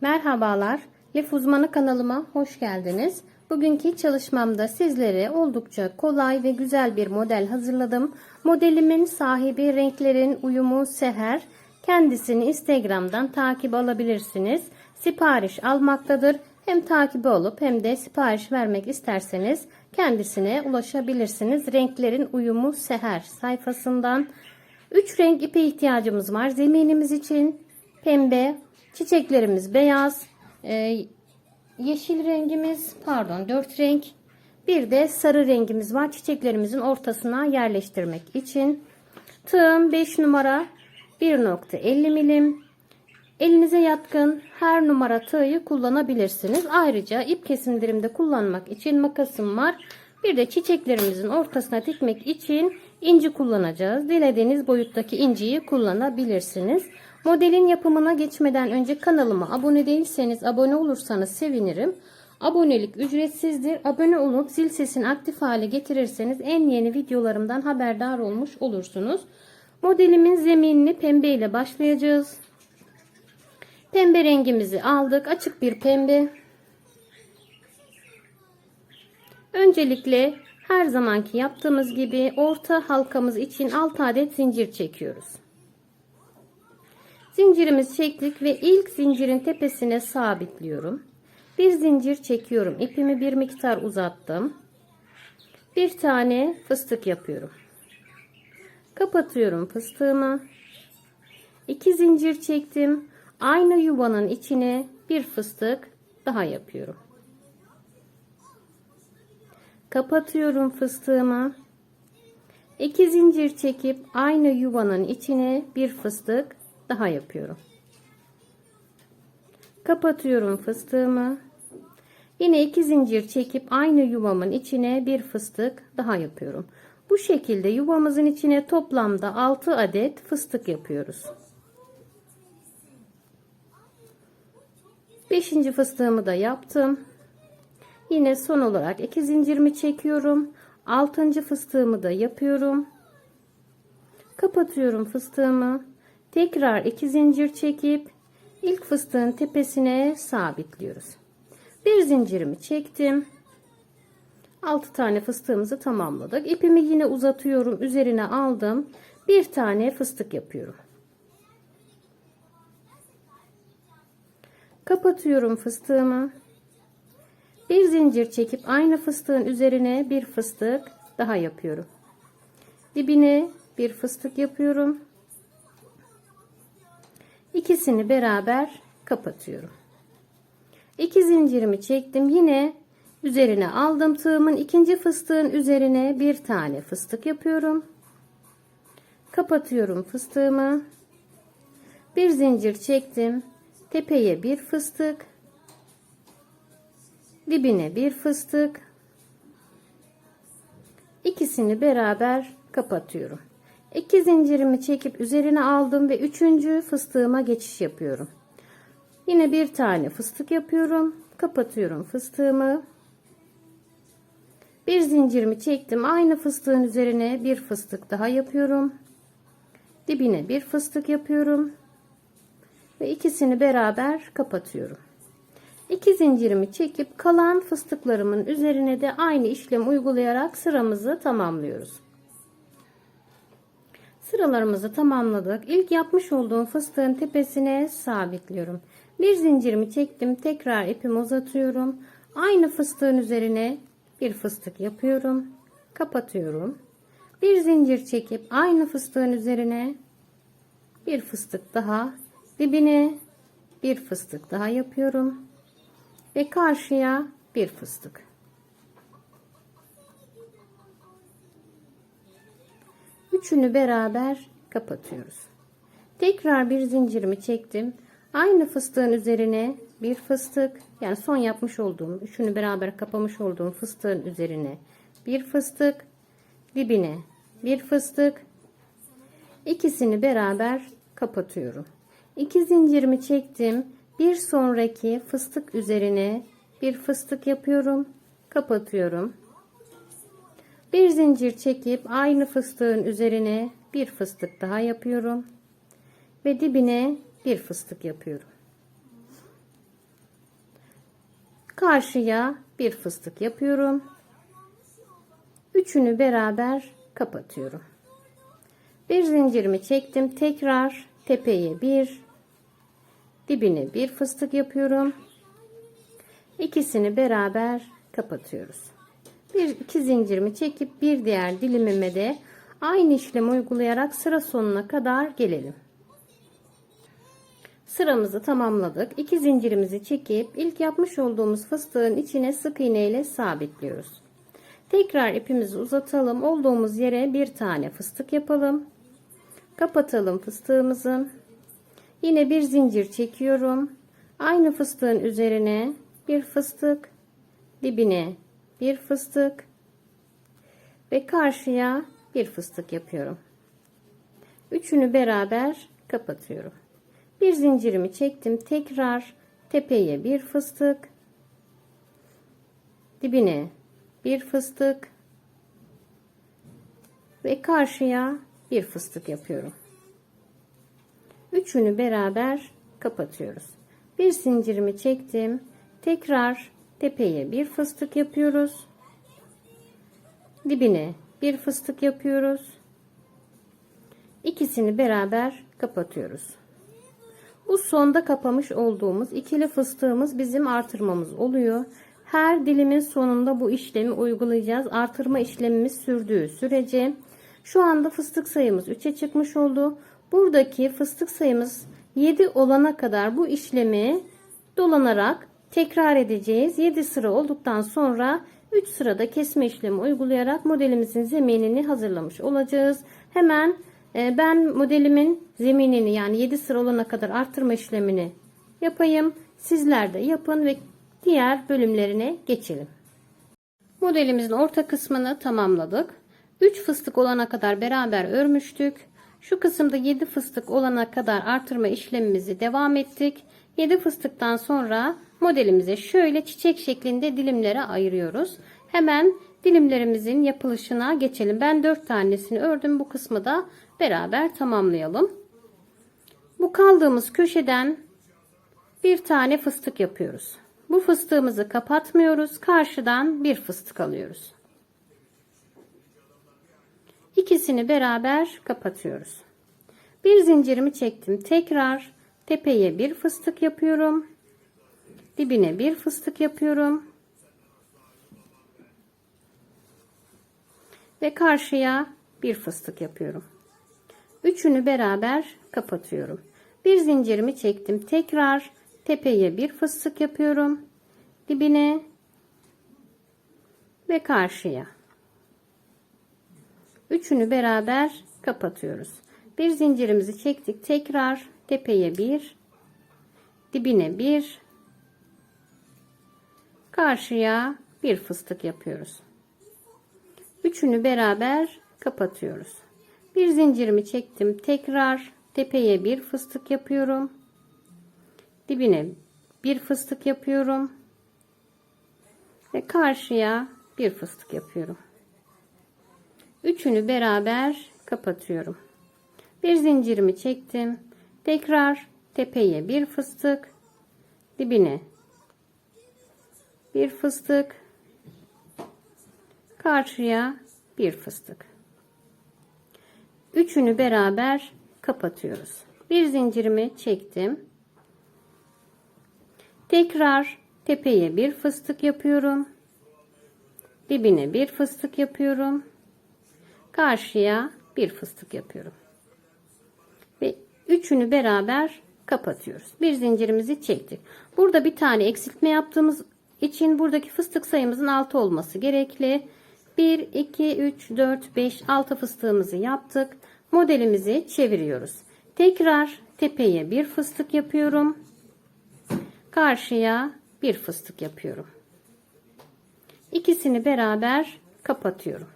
Merhabalar, Lif Uzmanı kanalıma hoş geldiniz. Bugünkü çalışmamda sizlere oldukça kolay ve güzel bir model hazırladım. Modelimin sahibi renklerin uyumu Seher. Kendisini Instagram'dan takip alabilirsiniz. Sipariş almaktadır. Hem takibi olup hem de sipariş vermek isterseniz kendisine ulaşabilirsiniz. Renklerin uyumu Seher sayfasından. 3 renk ipe ihtiyacımız var zeminimiz için. Pembe, çiçeklerimiz beyaz, e, yeşil rengimiz pardon 4 renk. Bir de sarı rengimiz var çiçeklerimizin ortasına yerleştirmek için. Tığım 5 numara 1.50 milim. Elinize yatkın her numara tığı kullanabilirsiniz. Ayrıca ip kesimlerimde kullanmak için makasım var. Bir de çiçeklerimizin ortasına dikmek için inci kullanacağız. Dilediğiniz boyuttaki inciyi kullanabilirsiniz. Modelin yapımına geçmeden önce kanalıma abone değilseniz abone olursanız sevinirim. Abonelik ücretsizdir. Abone olup zil sesini aktif hale getirirseniz en yeni videolarımdan haberdar olmuş olursunuz. Modelimin zeminini pembe ile başlayacağız. Pembe rengimizi aldık. Açık bir pembe. Öncelikle her zamanki yaptığımız gibi orta halkamız için 6 adet zincir çekiyoruz. Zincirimizi çektik ve ilk zincirin tepesine sabitliyorum. Bir zincir çekiyorum. İpimi bir miktar uzattım. Bir tane fıstık yapıyorum. Kapatıyorum fıstığımı. İki zincir çektim. Aynı yuvanın içine bir fıstık daha yapıyorum. Kapatıyorum fıstığımı. İki zincir çekip aynı yuvanın içine bir fıstık daha yapıyorum. Kapatıyorum fıstığımı. Yine iki zincir çekip aynı yuvamın içine bir fıstık daha yapıyorum. Bu şekilde yuvamızın içine toplamda 6 adet fıstık yapıyoruz. 5. fıstığımı da yaptım. Yine son olarak iki zincirimi çekiyorum. 6. fıstığımı da yapıyorum. Kapatıyorum fıstığımı. Tekrar iki zincir çekip ilk fıstığın tepesine sabitliyoruz. Bir zincirimi çektim. 6 tane fıstığımızı tamamladık. İpimi yine uzatıyorum. Üzerine aldım. Bir tane fıstık yapıyorum. Kapatıyorum fıstığımı. Bir zincir çekip aynı fıstığın üzerine bir fıstık daha yapıyorum. Dibine bir fıstık yapıyorum. İkisini beraber kapatıyorum. İki zincirimi çektim. Yine üzerine aldım tığımın ikinci fıstığın üzerine bir tane fıstık yapıyorum. Kapatıyorum fıstığımı. Bir zincir çektim. Tepeye bir fıstık. Dibine bir fıstık. İkisini beraber kapatıyorum. İki zincirimi çekip üzerine aldım ve üçüncü fıstığıma geçiş yapıyorum. Yine bir tane fıstık yapıyorum. Kapatıyorum fıstığımı. Bir zincirimi çektim. Aynı fıstığın üzerine bir fıstık daha yapıyorum. Dibine bir fıstık yapıyorum. Ve ikisini beraber kapatıyorum. İki zincirimi çekip kalan fıstıklarımın üzerine de aynı işlemi uygulayarak sıramızı tamamlıyoruz. Sıralarımızı tamamladık. İlk yapmış olduğum fıstığın tepesine sabitliyorum. Bir zincirimi çektim. Tekrar ipimi uzatıyorum. Aynı fıstığın üzerine bir fıstık yapıyorum. Kapatıyorum. Bir zincir çekip aynı fıstığın üzerine bir fıstık daha dibine bir fıstık daha yapıyorum ve karşıya bir fıstık. Üçünü beraber kapatıyoruz. Tekrar bir zincirimi çektim. Aynı fıstığın üzerine bir fıstık yani son yapmış olduğum üçünü beraber kapamış olduğum fıstığın üzerine bir fıstık dibine bir fıstık ikisini beraber kapatıyorum. İki zincirimi çektim. Bir sonraki fıstık üzerine bir fıstık yapıyorum. Kapatıyorum. Bir zincir çekip aynı fıstığın üzerine bir fıstık daha yapıyorum. Ve dibine bir fıstık yapıyorum. Karşıya bir fıstık yapıyorum. Üçünü beraber kapatıyorum. Bir zincirimi çektim. Tekrar tepeye bir, dibine bir fıstık yapıyorum. İkisini beraber kapatıyoruz. Bir iki zincirimi çekip bir diğer dilimime de aynı işlemi uygulayarak sıra sonuna kadar gelelim. Sıramızı tamamladık. İki zincirimizi çekip ilk yapmış olduğumuz fıstığın içine sık iğne ile sabitliyoruz. Tekrar ipimizi uzatalım. Olduğumuz yere bir tane fıstık yapalım. Kapatalım fıstığımızı. Yine bir zincir çekiyorum. Aynı fıstığın üzerine bir fıstık, dibine bir fıstık ve karşıya bir fıstık yapıyorum. Üçünü beraber kapatıyorum. Bir zincirimi çektim. Tekrar tepeye bir fıstık, dibine bir fıstık ve karşıya bir fıstık yapıyorum. Üçünü beraber kapatıyoruz. Bir zincirimi çektim. Tekrar tepeye bir fıstık yapıyoruz. Dibine bir fıstık yapıyoruz. İkisini beraber kapatıyoruz. Bu sonda kapamış olduğumuz ikili fıstığımız bizim artırmamız oluyor. Her dilimin sonunda bu işlemi uygulayacağız. Artırma işlemimiz sürdüğü sürece şu anda fıstık sayımız 3'e çıkmış oldu. Buradaki fıstık sayımız 7 olana kadar bu işlemi dolanarak tekrar edeceğiz. 7 sıra olduktan sonra 3 sırada kesme işlemi uygulayarak modelimizin zeminini hazırlamış olacağız. Hemen e, ben modelimin zeminini yani 7 sıra olana kadar arttırma işlemini yapayım. Sizler de yapın ve diğer bölümlerine geçelim. Modelimizin orta kısmını tamamladık. 3 fıstık olana kadar beraber örmüştük. Şu kısımda 7 fıstık olana kadar artırma işlemimizi devam ettik. 7 fıstıktan sonra modelimize şöyle çiçek şeklinde dilimlere ayırıyoruz. Hemen dilimlerimizin yapılışına geçelim. Ben 4 tanesini ördüm. Bu kısmı da beraber tamamlayalım. Bu kaldığımız köşeden bir tane fıstık yapıyoruz. Bu fıstığımızı kapatmıyoruz. Karşıdan bir fıstık alıyoruz. İkisini beraber kapatıyoruz. Bir zincirimi çektim. Tekrar tepeye bir fıstık yapıyorum. Dibine bir fıstık yapıyorum. Ve karşıya bir fıstık yapıyorum. Üçünü beraber kapatıyorum. Bir zincirimi çektim. Tekrar tepeye bir fıstık yapıyorum. Dibine ve karşıya. Üçünü beraber kapatıyoruz. Bir zincirimizi çektik. Tekrar tepeye bir, dibine bir, karşıya bir fıstık yapıyoruz. Üçünü beraber kapatıyoruz. Bir zincirimi çektim. Tekrar tepeye bir fıstık yapıyorum. Dibine bir fıstık yapıyorum. Ve karşıya bir fıstık yapıyorum. Üçünü beraber kapatıyorum. Bir zincirimi çektim. Tekrar tepeye bir fıstık, dibine bir fıstık, karşıya bir fıstık. Üçünü beraber kapatıyoruz. Bir zincirimi çektim. Tekrar tepeye bir fıstık yapıyorum. Dibine bir fıstık yapıyorum. Karşıya bir fıstık yapıyorum. Ve üçünü beraber kapatıyoruz. Bir zincirimizi çektik. Burada bir tane eksiltme yaptığımız için buradaki fıstık sayımızın 6 olması gerekli. 1, 2, 3, 4, 5, 6 fıstığımızı yaptık. Modelimizi çeviriyoruz. Tekrar tepeye bir fıstık yapıyorum. Karşıya bir fıstık yapıyorum. İkisini beraber kapatıyorum.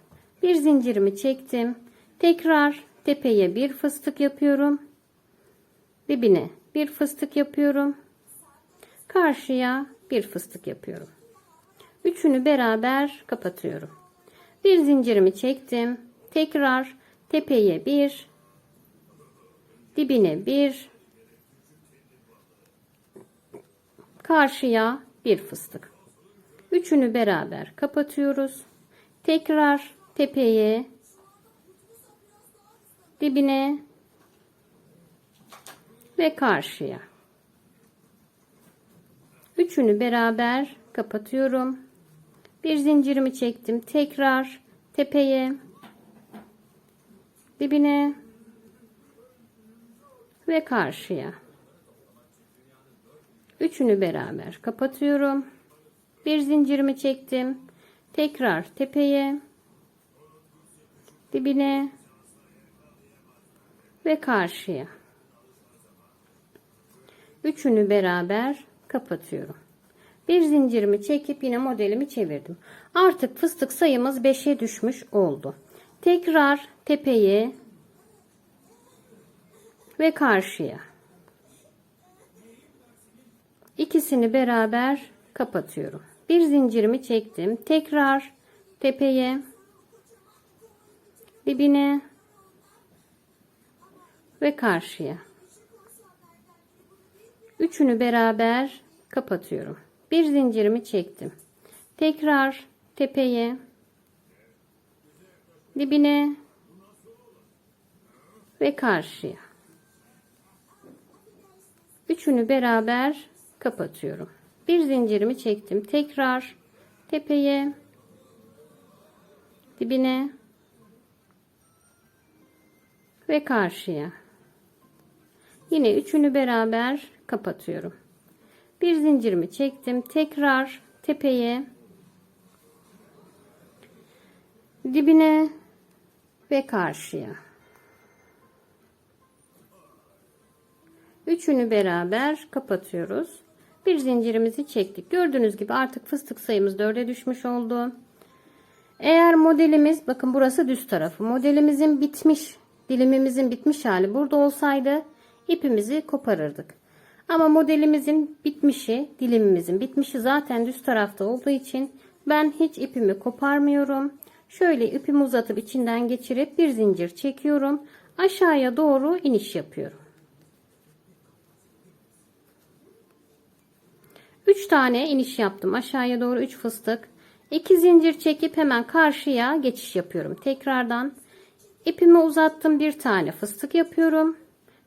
Bir zincirimi çektim. Tekrar tepeye bir fıstık yapıyorum. Dibine bir fıstık yapıyorum. Karşıya bir fıstık yapıyorum. Üçünü beraber kapatıyorum. Bir zincirimi çektim. Tekrar tepeye bir, dibine bir, karşıya bir fıstık. Üçünü beraber kapatıyoruz. Tekrar tepeye dibine ve karşıya. Üçünü beraber kapatıyorum. Bir zincirimi çektim. Tekrar tepeye dibine ve karşıya. Üçünü beraber kapatıyorum. Bir zincirimi çektim. Tekrar tepeye dibine ve karşıya. Üçünü beraber kapatıyorum. Bir zincirimi çekip yine modelimi çevirdim. Artık fıstık sayımız 5'e düşmüş oldu. Tekrar tepeye ve karşıya. İkisini beraber kapatıyorum. Bir zincirimi çektim. Tekrar tepeye dibine ve karşıya. Üçünü beraber kapatıyorum. Bir zincirimi çektim. Tekrar tepeye dibine ve karşıya. Üçünü beraber kapatıyorum. Bir zincirimi çektim. Tekrar tepeye dibine ve karşıya. Yine üçünü beraber kapatıyorum. Bir zincirimi çektim. Tekrar tepeye dibine ve karşıya. Üçünü beraber kapatıyoruz. Bir zincirimizi çektik. Gördüğünüz gibi artık fıstık sayımız 4'e düşmüş oldu. Eğer modelimiz bakın burası düz tarafı. Modelimizin bitmiş dilimimizin bitmiş hali burada olsaydı ipimizi koparırdık. Ama modelimizin bitmişi dilimimizin bitmişi zaten düz tarafta olduğu için ben hiç ipimi koparmıyorum. Şöyle ipimi uzatıp içinden geçirip bir zincir çekiyorum. Aşağıya doğru iniş yapıyorum. 3 tane iniş yaptım. Aşağıya doğru 3 fıstık. 2 zincir çekip hemen karşıya geçiş yapıyorum. Tekrardan ipimi uzattım. Bir tane fıstık yapıyorum.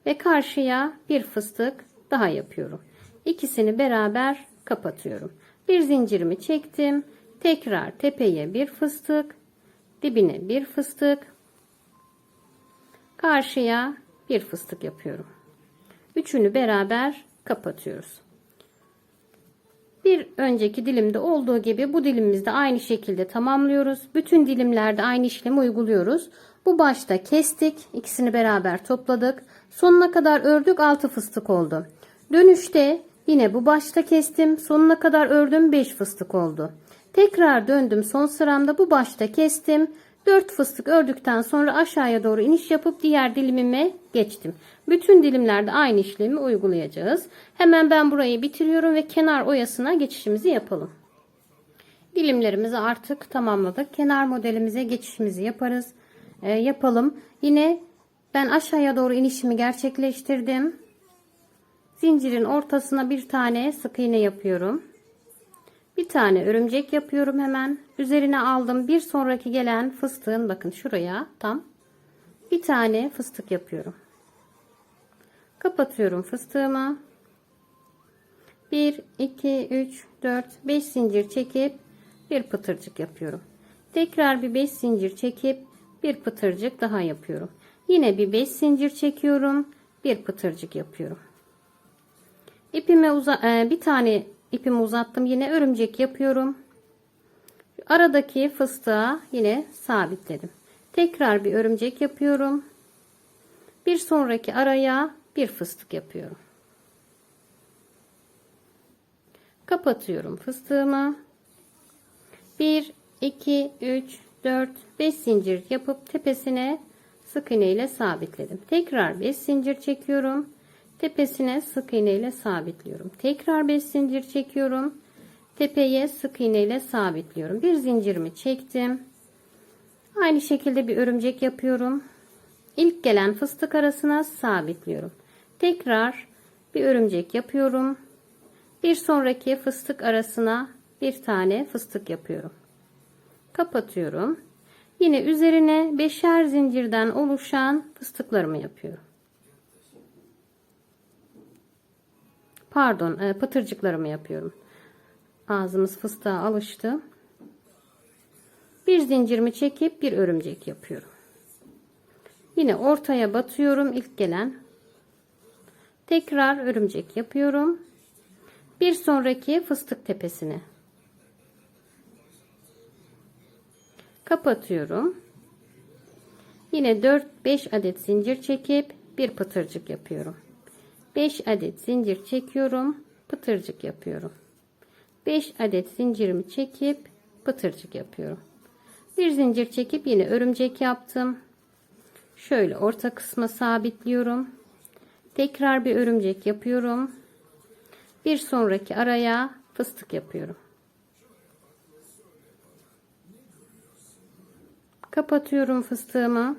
Ve karşıya bir fıstık daha yapıyorum. İkisini beraber kapatıyorum. Bir zincirimi çektim. Tekrar tepeye bir fıstık. Dibine bir fıstık. Karşıya bir fıstık yapıyorum. Üçünü beraber kapatıyoruz. Bir önceki dilimde olduğu gibi bu dilimimizde aynı şekilde tamamlıyoruz. Bütün dilimlerde aynı işlemi uyguluyoruz. Bu başta kestik. ikisini beraber topladık. Sonuna kadar ördük 6 fıstık oldu. Dönüşte yine bu başta kestim. Sonuna kadar ördüm 5 fıstık oldu. Tekrar döndüm son sıramda bu başta kestim. 4 fıstık ördükten sonra aşağıya doğru iniş yapıp diğer dilimime geçtim. Bütün dilimlerde aynı işlemi uygulayacağız. Hemen ben burayı bitiriyorum ve kenar oyasına geçişimizi yapalım. Dilimlerimizi artık tamamladık. Kenar modelimize geçişimizi yaparız. E, yapalım. Yine ben aşağıya doğru inişimi gerçekleştirdim. Zincirin ortasına bir tane sık iğne yapıyorum. Bir tane örümcek yapıyorum hemen. Üzerine aldım. Bir sonraki gelen fıstığın bakın şuraya tam bir tane fıstık yapıyorum. Kapatıyorum fıstığımı. 1 2 3 4 5 zincir çekip bir pıtırcık yapıyorum. Tekrar bir 5 zincir çekip bir pıtırcık daha yapıyorum. Yine bir 5 zincir çekiyorum. Bir pıtırcık yapıyorum. İpime bir tane ipimi uzattım. Yine örümcek yapıyorum. Aradaki fıstığa yine sabitledim. Tekrar bir örümcek yapıyorum. Bir sonraki araya bir fıstık yapıyorum. Kapatıyorum fıstığımı. 1 2 3 4 5 zincir yapıp tepesine sık iğne ile sabitledim. Tekrar 5 zincir çekiyorum. Tepesine sık iğne ile sabitliyorum. Tekrar 5 zincir çekiyorum. Tepeye sık iğne ile sabitliyorum. Bir zincirimi çektim. Aynı şekilde bir örümcek yapıyorum. İlk gelen fıstık arasına sabitliyorum. Tekrar bir örümcek yapıyorum. Bir sonraki fıstık arasına bir tane fıstık yapıyorum. Kapatıyorum. Yine üzerine beşer zincirden oluşan fıstıklarımı yapıyorum. Pardon, e, pıtırcıklarımı yapıyorum. Ağzımız fıstığa alıştı. Bir zincirimi çekip bir örümcek yapıyorum. Yine ortaya batıyorum ilk gelen. Tekrar örümcek yapıyorum. Bir sonraki fıstık tepesine. Kapatıyorum. Yine 4-5 adet zincir çekip bir pıtırcık yapıyorum. 5 adet zincir çekiyorum. Pıtırcık yapıyorum. 5 adet zincirimi çekip pıtırcık yapıyorum. Bir zincir çekip yine örümcek yaptım. Şöyle orta kısma sabitliyorum. Tekrar bir örümcek yapıyorum. Bir sonraki araya fıstık yapıyorum. Kapatıyorum fıstığımı.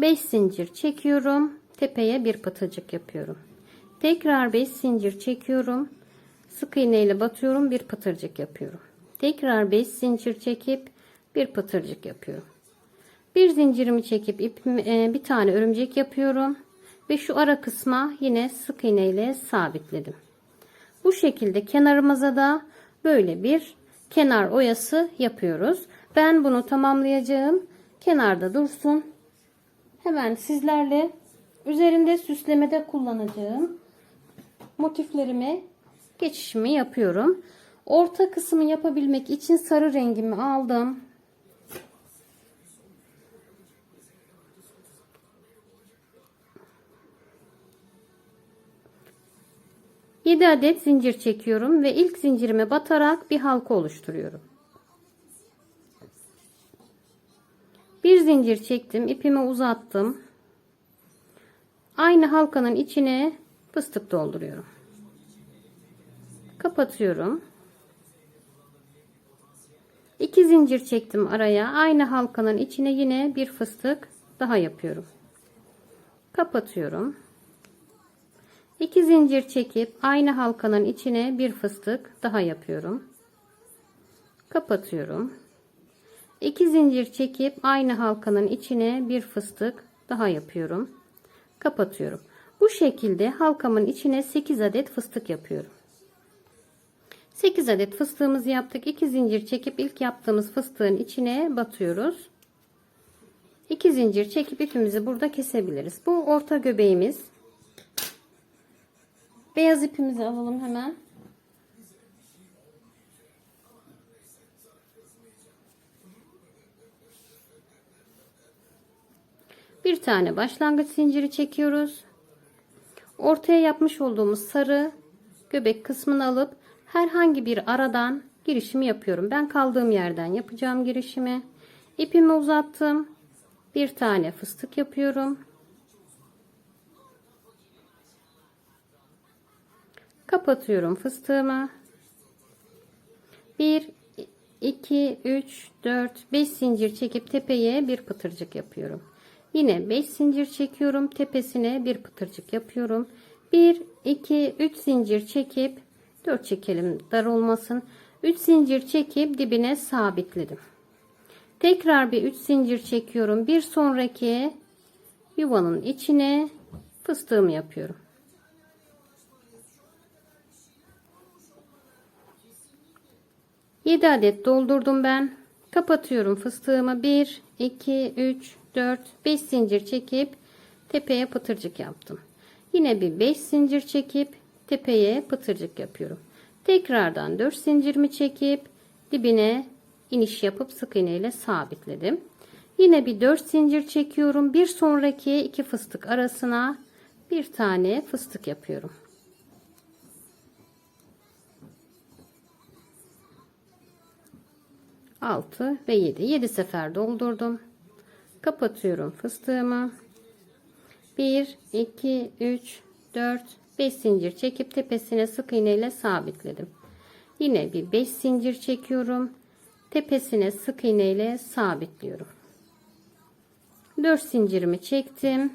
5 zincir çekiyorum. Tepeye bir pıtırcık yapıyorum. Tekrar 5 zincir çekiyorum. Sık iğne ile batıyorum. Bir pıtırcık yapıyorum. Tekrar 5 zincir çekip bir pıtırcık yapıyorum. Bir zincirimi çekip ipim, e, bir tane örümcek yapıyorum. Ve şu ara kısma yine sık iğne ile sabitledim. Bu şekilde kenarımıza da böyle bir kenar oyası yapıyoruz. Ben bunu tamamlayacağım. Kenarda dursun. Hemen sizlerle üzerinde süslemede kullanacağım motiflerime geçişimi yapıyorum. Orta kısmı yapabilmek için sarı rengimi aldım. Yedi adet zincir çekiyorum ve ilk zincirime batarak bir halka oluşturuyorum. Bir zincir çektim, ipimi uzattım. Aynı halkanın içine fıstık dolduruyorum. Kapatıyorum. İki zincir çektim araya. Aynı halkanın içine yine bir fıstık daha yapıyorum. Kapatıyorum. İki zincir çekip aynı halkanın içine bir fıstık daha yapıyorum. Kapatıyorum. İki zincir çekip aynı halkanın içine bir fıstık daha yapıyorum. Kapatıyorum. Bu şekilde halkamın içine 8 adet fıstık yapıyorum. 8 adet fıstığımızı yaptık. 2 zincir çekip ilk yaptığımız fıstığın içine batıyoruz. 2 zincir çekip ipimizi burada kesebiliriz. Bu orta göbeğimiz. Beyaz ipimizi alalım hemen. Bir tane başlangıç zinciri çekiyoruz. Ortaya yapmış olduğumuz sarı göbek kısmını alıp herhangi bir aradan girişimi yapıyorum. Ben kaldığım yerden yapacağım girişimi. İpimi uzattım. Bir tane fıstık yapıyorum. Kapatıyorum fıstığımı. 1 2 3 4 5 zincir çekip tepeye bir pıtırcık yapıyorum. Yine 5 zincir çekiyorum. Tepesine bir pıtırcık yapıyorum. 1 2 3 zincir çekip 4 çekelim dar olmasın. 3 zincir çekip dibine sabitledim. Tekrar bir 3 zincir çekiyorum. Bir sonraki yuvanın içine fıstığımı yapıyorum. Yedi adet doldurdum ben. Kapatıyorum fıstığımı. 1, 2, 3, 4, 5 zincir çekip tepeye pıtırcık yaptım. Yine bir 5 zincir çekip tepeye pıtırcık yapıyorum. Tekrardan 4 zincirimi çekip dibine iniş yapıp sık iğne ile sabitledim. Yine bir 4 zincir çekiyorum. Bir sonraki iki fıstık arasına bir tane fıstık yapıyorum. Altı ve yedi. Yedi sefer doldurdum. Kapatıyorum fıstığımı. 1, 2, 3, 4, 5 zincir çekip tepesine sık iğne ile sabitledim. Yine bir 5 zincir çekiyorum. Tepesine sık iğne ile sabitliyorum. 4 zincirimi çektim.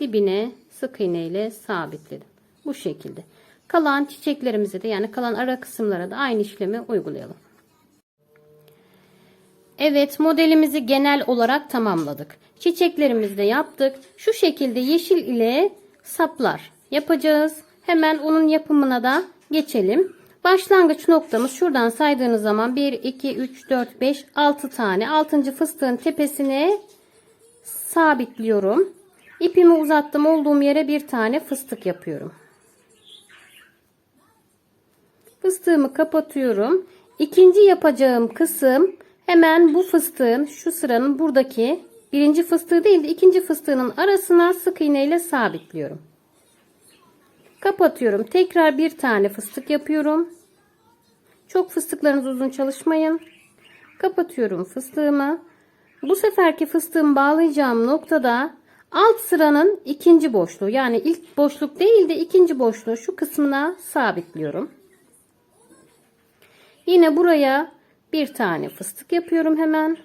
Dibine sık iğne ile sabitledim. Bu şekilde. Kalan çiçeklerimize de yani kalan ara kısımlara da aynı işlemi uygulayalım. Evet modelimizi genel olarak tamamladık. Çiçeklerimizi de yaptık. Şu şekilde yeşil ile saplar yapacağız. Hemen onun yapımına da geçelim. Başlangıç noktamız şuradan saydığınız zaman 1, 2, 3, 4, 5, 6 tane. 6. fıstığın tepesine sabitliyorum. İpimi uzattım olduğum yere bir tane fıstık yapıyorum. Fıstığımı kapatıyorum. İkinci yapacağım kısım hemen bu fıstığın şu sıranın buradaki birinci fıstığı değil de ikinci fıstığının arasına sık iğne ile sabitliyorum. Kapatıyorum. Tekrar bir tane fıstık yapıyorum. Çok fıstıklarınız uzun çalışmayın. Kapatıyorum fıstığımı. Bu seferki fıstığımı bağlayacağım noktada alt sıranın ikinci boşluğu yani ilk boşluk değil de ikinci boşluğu şu kısmına sabitliyorum. Yine buraya bir tane fıstık yapıyorum hemen.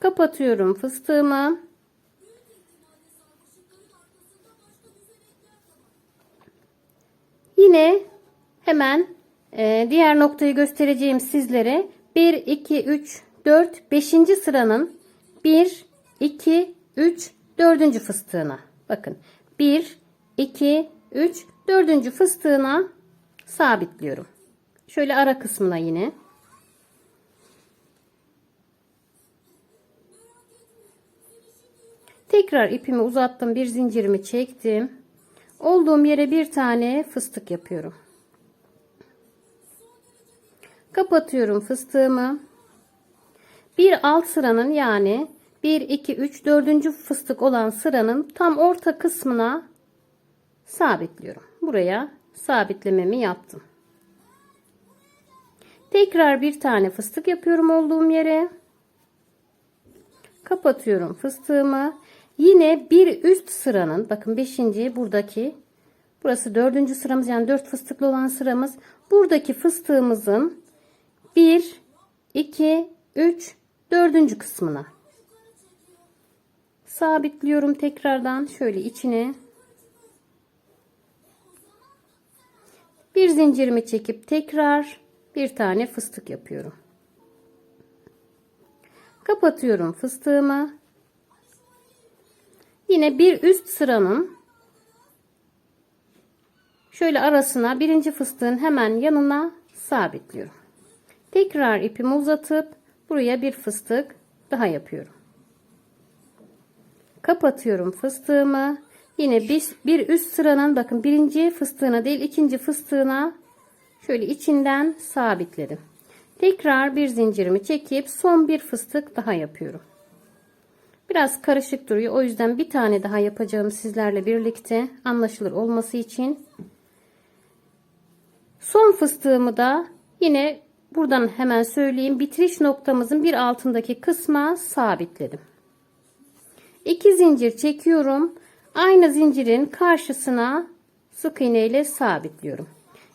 Kapatıyorum fıstığımı. Yine hemen e, diğer noktayı göstereceğim sizlere. 1, 2, 3, 4, 5. sıranın 1, 2, 3, 4. fıstığına. Bakın 1, 2, 3, 4. fıstığına sabitliyorum. Şöyle ara kısmına yine. Tekrar ipimi uzattım. Bir zincirimi çektim. Olduğum yere bir tane fıstık yapıyorum. Kapatıyorum fıstığımı. Bir alt sıranın yani 1, 2, 3, 4. fıstık olan sıranın tam orta kısmına sabitliyorum. Buraya sabitlememi yaptım. Tekrar bir tane fıstık yapıyorum olduğum yere. Kapatıyorum fıstığımı. Yine bir üst sıranın bakın 5. buradaki burası 4. sıramız yani 4 fıstıklı olan sıramız. Buradaki fıstığımızın 1 2 3 4. kısmına sabitliyorum tekrardan şöyle içine bir zincirimi çekip tekrar bir tane fıstık yapıyorum. Kapatıyorum fıstığımı. Yine bir üst sıranın şöyle arasına birinci fıstığın hemen yanına sabitliyorum. Tekrar ipimi uzatıp buraya bir fıstık daha yapıyorum. Kapatıyorum fıstığımı. Yine bir, bir üst sıranın bakın birinci fıstığına değil ikinci fıstığına şöyle içinden sabitledim. Tekrar bir zincirimi çekip son bir fıstık daha yapıyorum. Biraz karışık duruyor. O yüzden bir tane daha yapacağım sizlerle birlikte anlaşılır olması için. Son fıstığımı da yine buradan hemen söyleyeyim. Bitiriş noktamızın bir altındaki kısma sabitledim. 2 zincir çekiyorum. Aynı zincirin karşısına sık iğne ile sabitliyorum.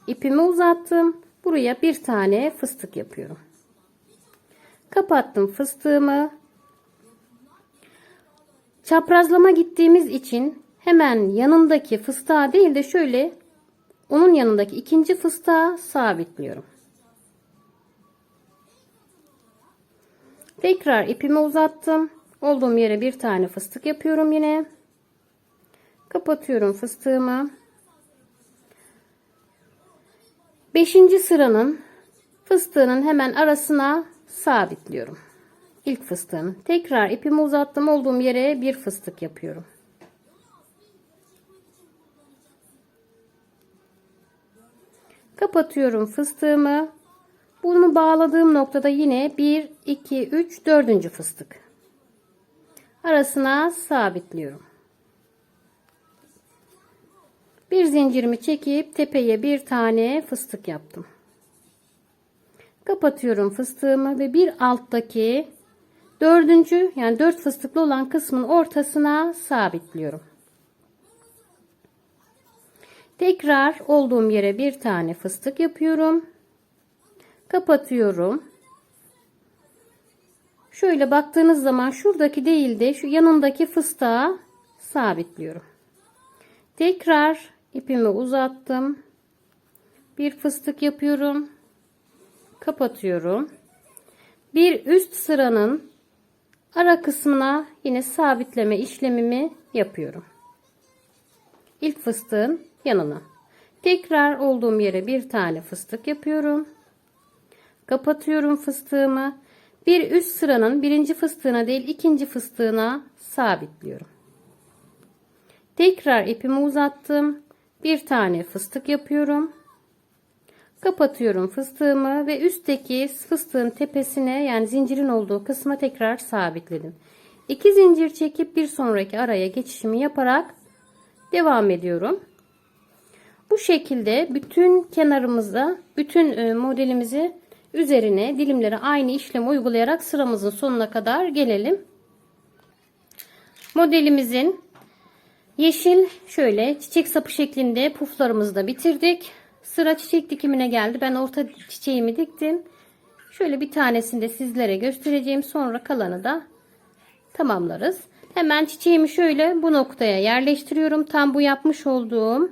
İpimi uzattım. Buraya bir tane fıstık yapıyorum. Kapattım fıstığımı. Çaprazlama gittiğimiz için hemen yanındaki fıstığa değil de şöyle onun yanındaki ikinci fıstığa sabitliyorum. Tekrar ipimi uzattım. Olduğum yere bir tane fıstık yapıyorum yine. Kapatıyorum fıstığımı. Beşinci sıranın fıstığının hemen arasına sabitliyorum. İlk fıstığını. Tekrar ipimi uzattım. Olduğum yere bir fıstık yapıyorum. Kapatıyorum fıstığımı. Bunu bağladığım noktada yine 1, 2, 3, 4. fıstık. Arasına sabitliyorum. Bir zincirimi çekip tepeye bir tane fıstık yaptım. Kapatıyorum fıstığımı ve bir alttaki dördüncü yani dört fıstıklı olan kısmın ortasına sabitliyorum. Tekrar olduğum yere bir tane fıstık yapıyorum. Kapatıyorum. Şöyle baktığınız zaman şuradaki değil de şu yanındaki fıstığa sabitliyorum. Tekrar ipimi uzattım. Bir fıstık yapıyorum. Kapatıyorum. Bir üst sıranın ara kısmına yine sabitleme işlemimi yapıyorum. İlk fıstığın yanına. Tekrar olduğum yere bir tane fıstık yapıyorum. Kapatıyorum fıstığımı. Bir üst sıranın birinci fıstığına değil ikinci fıstığına sabitliyorum. Tekrar ipimi uzattım. Bir tane fıstık yapıyorum. Kapatıyorum fıstığımı ve üstteki fıstığın tepesine yani zincirin olduğu kısma tekrar sabitledim. İki zincir çekip bir sonraki araya geçişimi yaparak devam ediyorum. Bu şekilde bütün kenarımızda bütün e, modelimizi üzerine dilimlere aynı işlemi uygulayarak sıramızın sonuna kadar gelelim. Modelimizin yeşil şöyle çiçek sapı şeklinde puflarımızı da bitirdik. Sıra çiçek dikimine geldi. Ben orta çiçeğimi diktim. Şöyle bir tanesini de sizlere göstereceğim. Sonra kalanı da tamamlarız. Hemen çiçeğimi şöyle bu noktaya yerleştiriyorum. Tam bu yapmış olduğum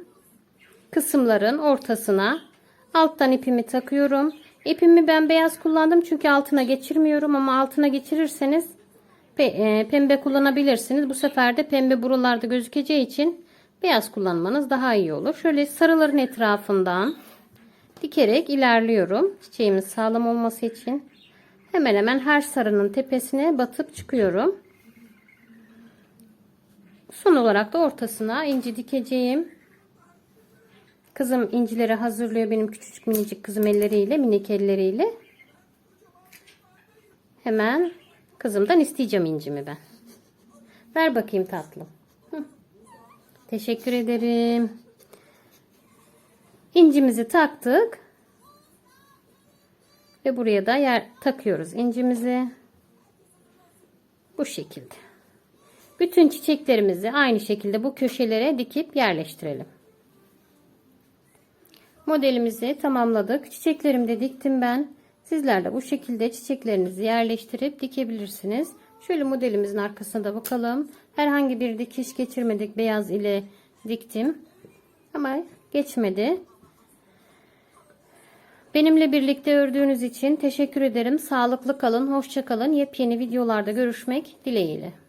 kısımların ortasına alttan ipimi takıyorum. İpimi ben beyaz kullandım çünkü altına geçirmiyorum ama altına geçirirseniz e, pembe kullanabilirsiniz. Bu sefer de pembe buralarda gözükeceği için beyaz kullanmanız daha iyi olur. Şöyle sarıların etrafından dikerek ilerliyorum. Çiçeğimin sağlam olması için. Hemen hemen her sarının tepesine batıp çıkıyorum. Son olarak da ortasına inci dikeceğim. Kızım incileri hazırlıyor benim küçücük minicik kızım elleriyle minik elleriyle. Hemen kızımdan isteyeceğim incimi ben. Ver bakayım tatlım. Teşekkür ederim. İncimizi taktık. Ve buraya da yer takıyoruz incimizi. Bu şekilde. Bütün çiçeklerimizi aynı şekilde bu köşelere dikip yerleştirelim. Modelimizi tamamladık. Çiçeklerimi de diktim ben. Sizler de bu şekilde çiçeklerinizi yerleştirip dikebilirsiniz. Şöyle modelimizin arkasına da bakalım. Herhangi bir dikiş geçirmedik. Beyaz ile diktim. Ama geçmedi. Benimle birlikte ördüğünüz için teşekkür ederim. Sağlıklı kalın, hoşça kalın. Yepyeni videolarda görüşmek dileğiyle.